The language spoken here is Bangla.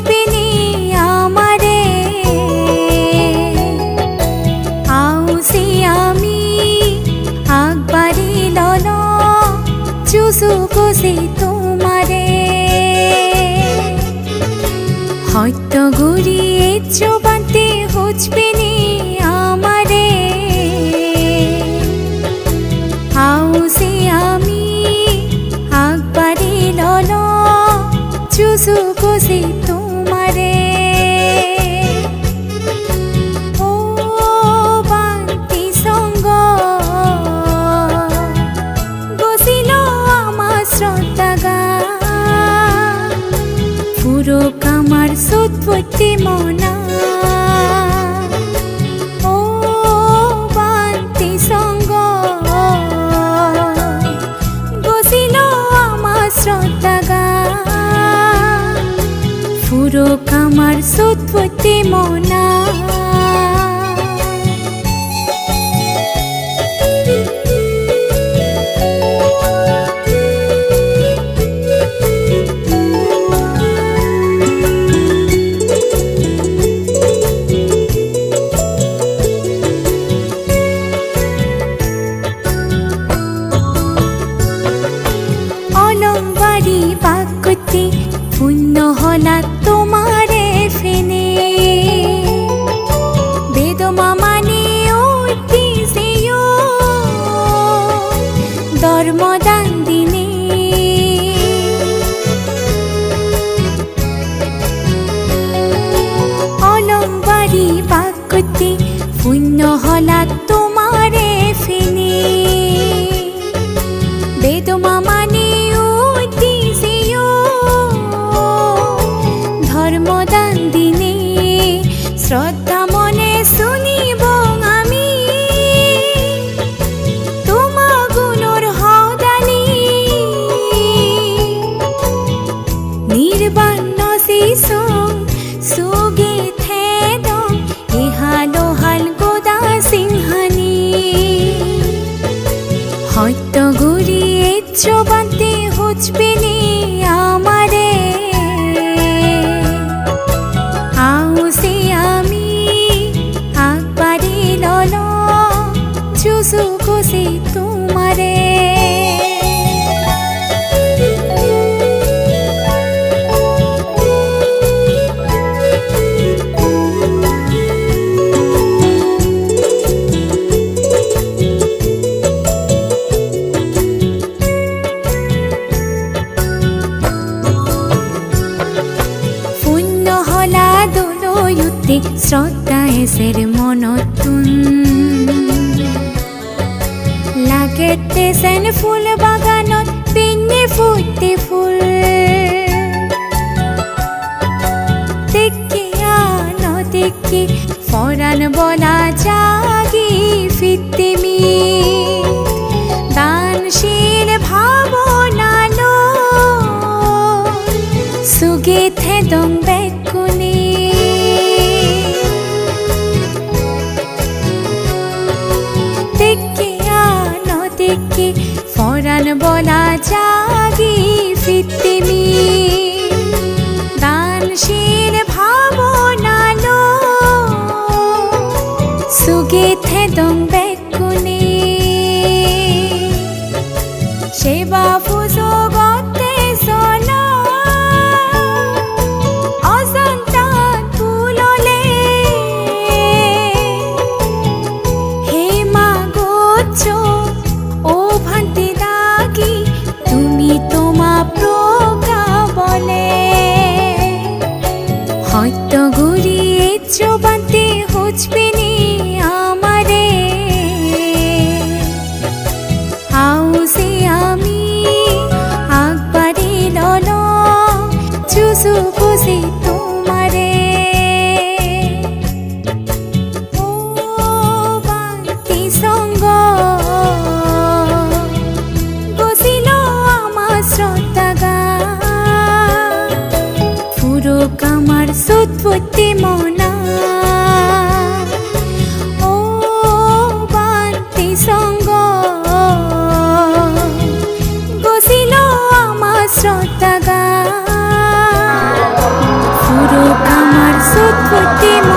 হয়তো ঘুরিয়ে চোবাতে হুচপিনি পুরো কামার সুৎপত্তি মনা। ও বান্তি সঙ্গ। শ্রদ্ধাগা পুরো কামার সুৎপত্তি মনা। পুণ্য হলা তোমারে ফেনে বেদমা মানে অতি সেও ধর্মদান দিনে। অলংবাড়ি বাকুতি পুণ্য হলা তোমারে শ্রদ্ধা মনে শুনিব আমি। তোমা গুণর হদানি। নির্বাণ শিশু, সুগে থেদম ইহালো হাল গোদা সিংহানি। হয়তো ঘুরিয়ে চোবাতে হুচপিনি আমারে। শূন্য হলা দলয়ুতে শ্রদ্ধা এসের মনতুন। সেন ফুল বাগানত পিনে ফুটতে ফুল। আনো, দেখে ফরান বলা জাগি ফিতিমি দানশীল ভাবনালো সুগে থেদং বেকুনি বলা জাগি ফিতিমি দানশীল ভাবনালো সুগে থেদং বেকুনি আমারে। আউসি আমি, আকবারি লল চুসু খুশি তোমারে। ও বান্তি সঙ্গ, বসিল আমার শ্রদ্ধাগা পুরো কামার সুৎপত্তি মনা 我的天！